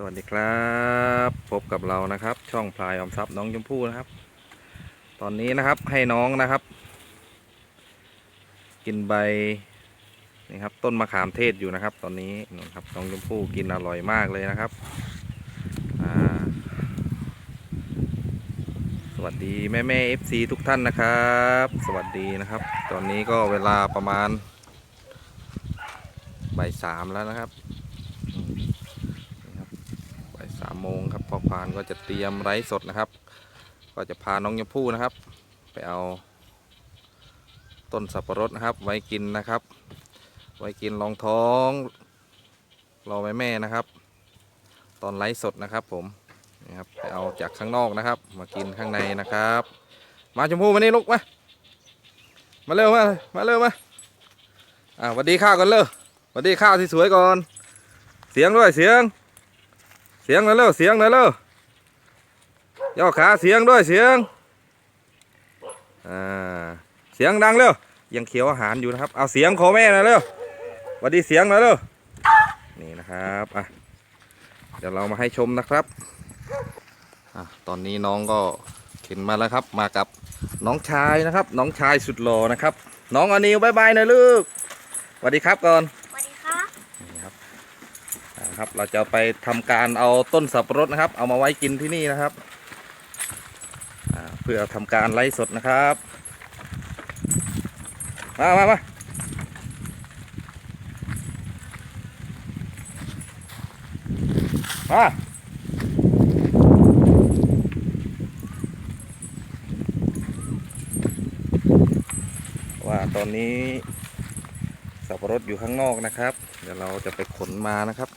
สวัสดีครับ พบกับเรานะครับ ช่องพลายออมทรัพย์น้องชมพู่นะครับ ตอนนี้นะครับให้น้องนะครับ กินใบนี่ครับต้นมะขามเทศอยู่นะครับ ตอนนี้นู่นครับน้องชมพู่กินอร่อยมากเลยนะครับสวัสดีแม่แม่เอฟซีทุกท่านนะครับ สวัสดีนะครับ ตอนนี้ก็เวลาประมาณบ่ายสามแล้วนะครับอืมนี่ครับ บ่ายสามโมงครับพ่อพานก็จะเตรียมไร้สดนะครับ ก็จะพาน้องยมพู่นะครับ ไปเอาต้นสับปะรดนะครับ ไว้กินนะครับ ไว้กินรองท้องรอแม่แม่นะครับ ตอนไร้สดนะครับ ผมนี่ครับไปเอาจากข้างนอกนะครับ มากินข้างในนะครับ มาชมพู่มานี่ลูกมามาเร็วมามาเร็วมาอ่าสวัสดีข้าวกันเร็วสวัสดีข้าวที่สวยก่อน เสียงด้วยเสียง สียงหน่อยเร็วเสียงหน่อยเร็วย่อขาเสียงด้วยเสียงอ่าเสียงดังเร็วยังเคี้ยวอาหารอยู่นะครับ เอาเสียงขอแม่หน่อยเร็วสวัสดีเสียงหน่อยเร็วนี่นะครับอะเดี๋ยวเรามาให้ชมนะครับอะตอนนี้น้องก็เข็นมาแล้วครับ มากับน้องชายนะครับ น้องชายสุดหล่อนะครับ น้องอนิวบายบายนะลูกสวัสดีครับก่อน สวัสดีครับ นี่ครับ ครับ เราจะไปทำการเอาต้นสับปะรดนะครับ เอามาไว้กินที่นี่นะครับเพื่อทำการไล่สดนะครับมามามามาว่าตอนนี้สับปะรดอยู่ข้างนอกนะครับ เดี๋ยวเราจะไปขนมานะครับ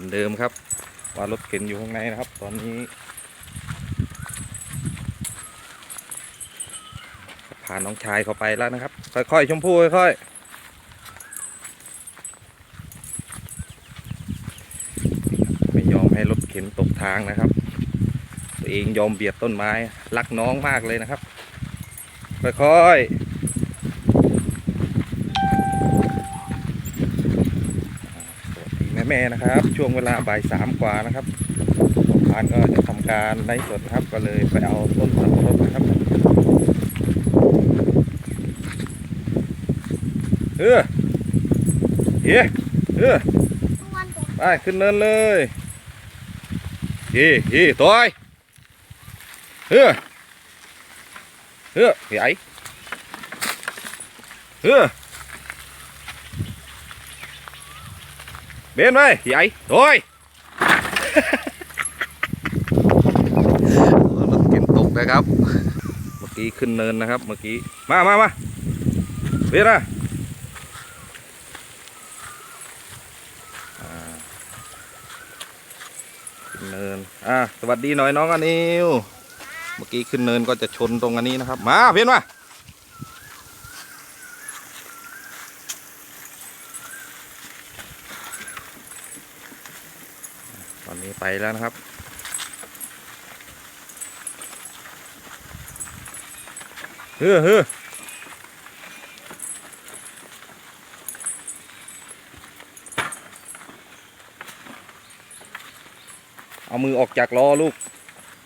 มือนเดิมครับว่ารถเข็นอยู่ข้างในนะครับ ตอนนี้พาน้องชายเขาไปแล้วนะครับ ค่อยๆชมพู่ค่อยๆไม่ยอมให้รถเข็นตกทางนะครับ ตัวเองยอมเบียดต้นไม้รักน้องมากเลยนะครับ ค่อยๆ สวัสดี แม่นะครับ ช่วงเวลาบ่ายสามกว่านะครับพานก็จะทำการไล่สดนะครับ ก็เลยไปเอาต้นสับปะรดนะครับเออเฮ้เออไปขึ้นเนินเลยเฮ้เฮ้ตัวไอ้เฮ้เฮ้ใหญ่เฮ้ เบนไปใหญ่โอ้ยรถเข็นตกนะครับ เมื่อกี้ขึ้นเนินนะครับ เมื่อกี้ มามามาเบนนะอ่าขึ้นเนิน อ่าสวัสดีหน่อยน้องอนิว เมื่อกี้ขึ้นเนินก็จะชนตรงอันนี้นะครับ มาเพียนมา ตอนนี้ไป แล้วนะครับ เฮ้อเฮ้อเอามือออกจากล้อลูก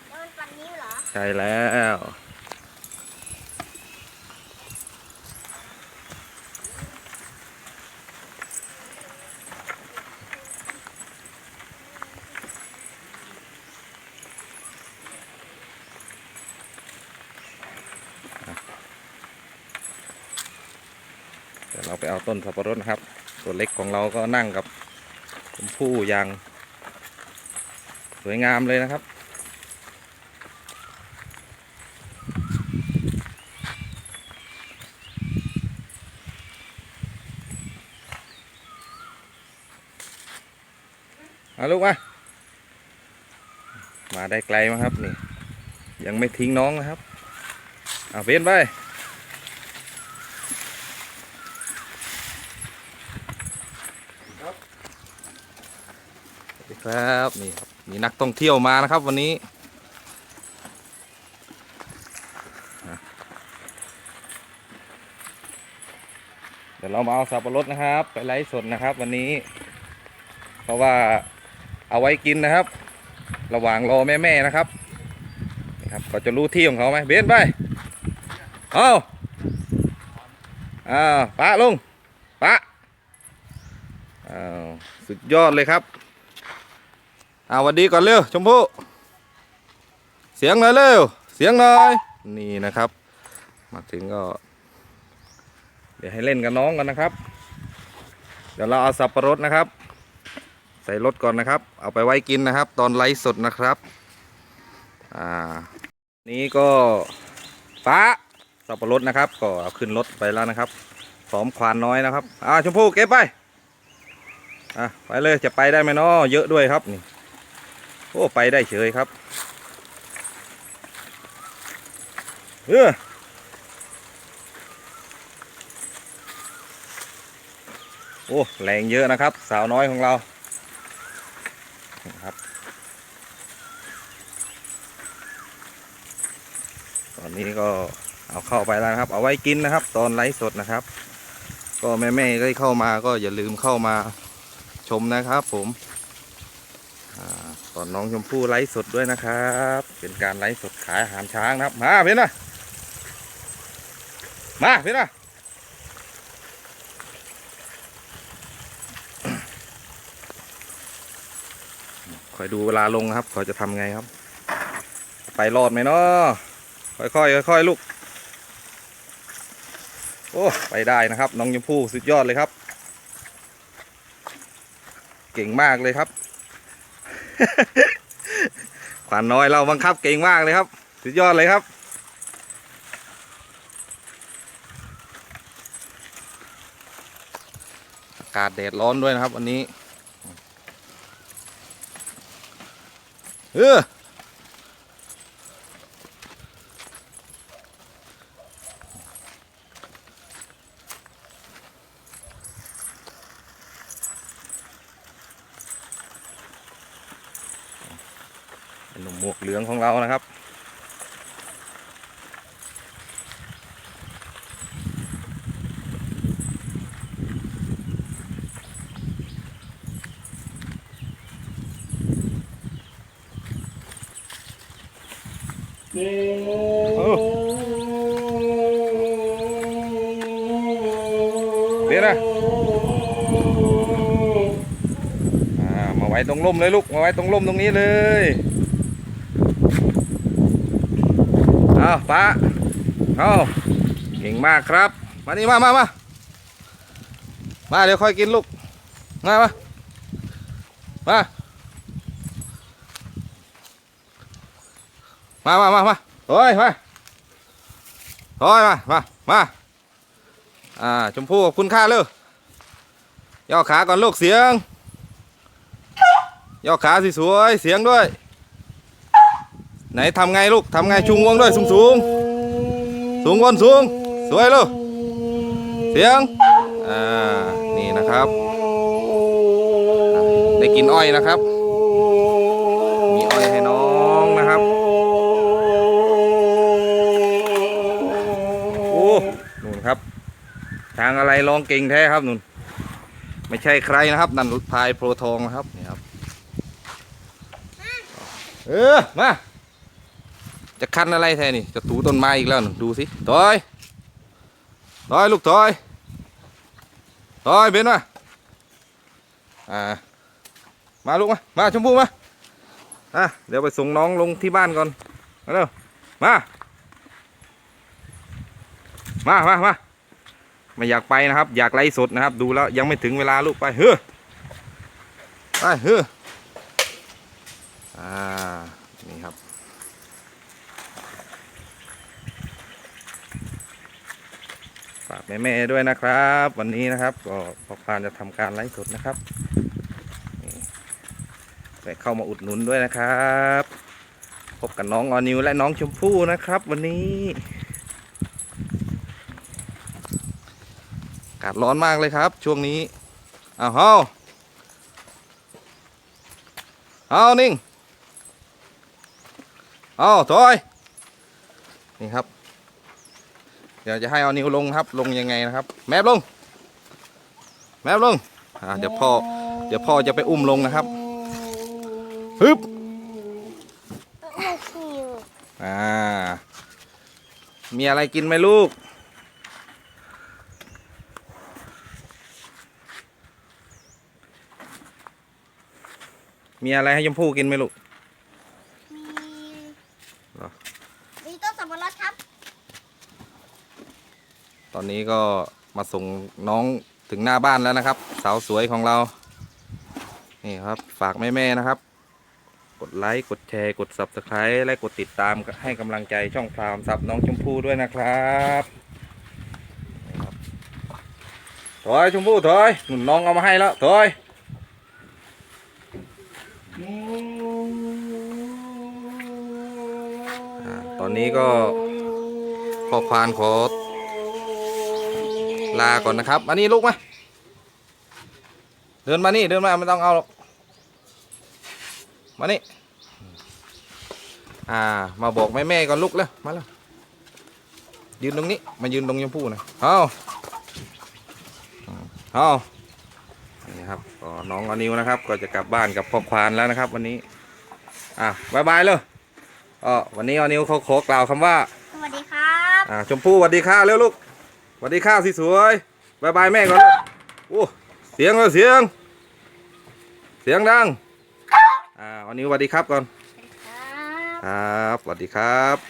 แล้วมันปันนิ้วเหรอใช่แล้ว เราไปเอาต้นสับปะรดนะครับ ตัวเล็กของเราก็นั่งกับชมพู่อย่างสวยงามเลยนะครับ มาลูกมา มาได้ไกลมั้งครับนี่ ยังไม่ทิ้งน้องนะครับ เอาเบนไป ครับนี่ครับมีนักท่องเที่ยวมานะครับวันนี้ เดี๋ยวเรามาเอาสับปะรดนะครับ ไปไลฟ์สดนะครับวันนี้ เพราะว่าเอาไว้กินนะครับ ระหว่างรอแม่แม่ๆนะครับนี่ครับก็จะรู้ที่ของเขาไหมเบนไปเอาอ้าวปะลุงปะอ้าวสุดยอดเลยครับ อาวันดีก่อนเร็วชมพู่เสียงหน่อยเร็วเสียงหน่อยนี่นะครับ มาถึงก็ เดี๋ยวให้เล่นกับน้องกันนะครับ เดี๋ยวเราเอาสับปะรดนะครับ ใส่รถก่อนนะครับ เอาไปไว้กินนะครับ ตอนไลฟ์สดนะครับอ่านี้ก็ฟ้าสับปะรดนะครับ ก็เอาขึ้นรถไปแล้วนะครับพร้อมควานน้อยนะครับอ่าชมพู่เก็บไปอะไปเลยจะไปได้ไหมเนาะเยอะด้วยครับนี่ โอ้ ไปได้เฉยครับเออโอ้แรงเยอะนะครับ สาวน้อยของเราครับ ตอนนี้ก็เอาเข้าไปแล้วนะครับ เอาไว้กินนะครับ ตอนไลฟ์สดนะครับ ก็แม่แม่ๆก็เข้ามาก็อย่าลืมเข้ามาชมนะครับผม ตอนน้องชมพู่ไลฟ์สดด้วยนะครับ เป็นการไลฟ์สดขายอาหารช้างนะครับ มาเพื่อนนะมาเพื่อนนะคอยดูเวลาลงครับเขาจะทำไงครับ ไปรอดไหมเนาะค่อยๆค่อยๆลูก โอ้ ไปได้นะครับ น้องยมพู่สุดยอดเลยครับ เก่งมากเลยครับ ขวานน้อยเราบังคับเก่งมากเลยครับ สุดยอดเลยครับ อากาศแดดร้อนด้วยนะครับ วันนี้ เออ หนุ่มหมวกเหลืองของเรานะครับ เดี๋ยวนะมาไว้ตรงร่มเลยลูก มาไว้ตรงร่มตรงนี้เลยเอาป้าเอาเก่งมากครับ มานี่มามามามาเดี๋ยวค่อยกินลูกมามามามามามามาโอ้ยมาโอ้ยมามามาอ่าชมพู่ขอบคุณค่าเร็วย่อขาก่อนลูกเสียงย่อขาสิสวยเสียงด้วย ไหนทำไงลูกทำไงชุงวงด้วยสูงสูงสูงบนสูงสวยลูกเสียงอ่านี่นะครับ ได้กินอ้อยนะครับ มีอ้อยให้น้องนะครับโอ้นู่นครับ ทางอะไรลองเก่งแท้ครับนู่นไม่ใช่ใครนะครับ นั่นพายโปรทองนะครับนี่ครับเออมา จะคันอะไรแท้นี่ จะถูต้นไม้อีกแล้วนู่นดูสิถอยถอยลูกถอยถอยเบนมาอ่ามาลูกมามาชมพู่มาอะเดี๋ยวไปส่งน้องลงที่บ้านก่อนมาเร็วมามามามาไม่อยากไปนะครับ อยากไล่สดนะครับ ดูแล้วยังไม่ถึงเวลาลูกไปเฮ้อไปเฮ้ออ่านี่ครับ ฝาก แม่ๆด้วยนะครับ วันนี้นะครับ ก็พอพานจะทำการไลฟ์สดนะครับไปเข้ามาอุดหนุนด้วยนะครับ พบกับน้องออนิวและน้องชมพู่นะครับ วันนี้อากาศร้อนมากเลยครับ ช่วงนี้อ้าวเฮาเอานิ่งเอาถอยนี่ครับ เดี๋ยวจะให้เอานิ้วลงครับ ลงยังไงนะครับ แมบลง แมบลงอ่าเดี๋ยวพ่อเดี๋ยวพ่อจะไปอุ้มลงนะครับฮึบอ่ามีอะไรกินไหมลูกมีอะไรให้ชมพู่กินไหมลูก มี เหรอ มีต้นสับปะรดครับ ตอนนี้ก็มาส่งน้องถึงหน้าบ้านแล้วนะครับ สาวสวยของเรา นี่ครับฝากแม่ๆนะครับ กดไลค์กดแชร์กด subscribe และกดติดตามให้กำลังใจช่องพรามซับน้องชมพู่ด้วยนะครับถอยชมพู่ถอยหนุนน้องเอามาให้แล้วถอยอตอนนี้ก็พ่อควานขอ ลาก่อนนะครับมานี่ลูกมาเดินมานี่เดินมาไม่ต้องเอาหรอกมานี่อ่า มาบอกแม่แม่ๆก่อนลูกแล้วมาแล้วยืนตรงนี้ มายืนตรงยมพู่หนะเอาเอานี่ครับก็น้องอนิวนะครับ ก็จะกลับบ้านกับพ่อควานแล้วนะครับ วันนี้ อะบายบายเลยอ๋อวันนี้อนิวเขาขอกล่าวคำว่า สวัสดีครับ อ่าชมพู่สวัสดีข้าวเร็วลูกส วัสดีข้าวสิสวยบายบายแม่ก่อนลูกโอ้เสียงเลยเสียง เสียงดังอ่าวันนี้สวัสดีครับก่อนครับครับสวัสดีครับ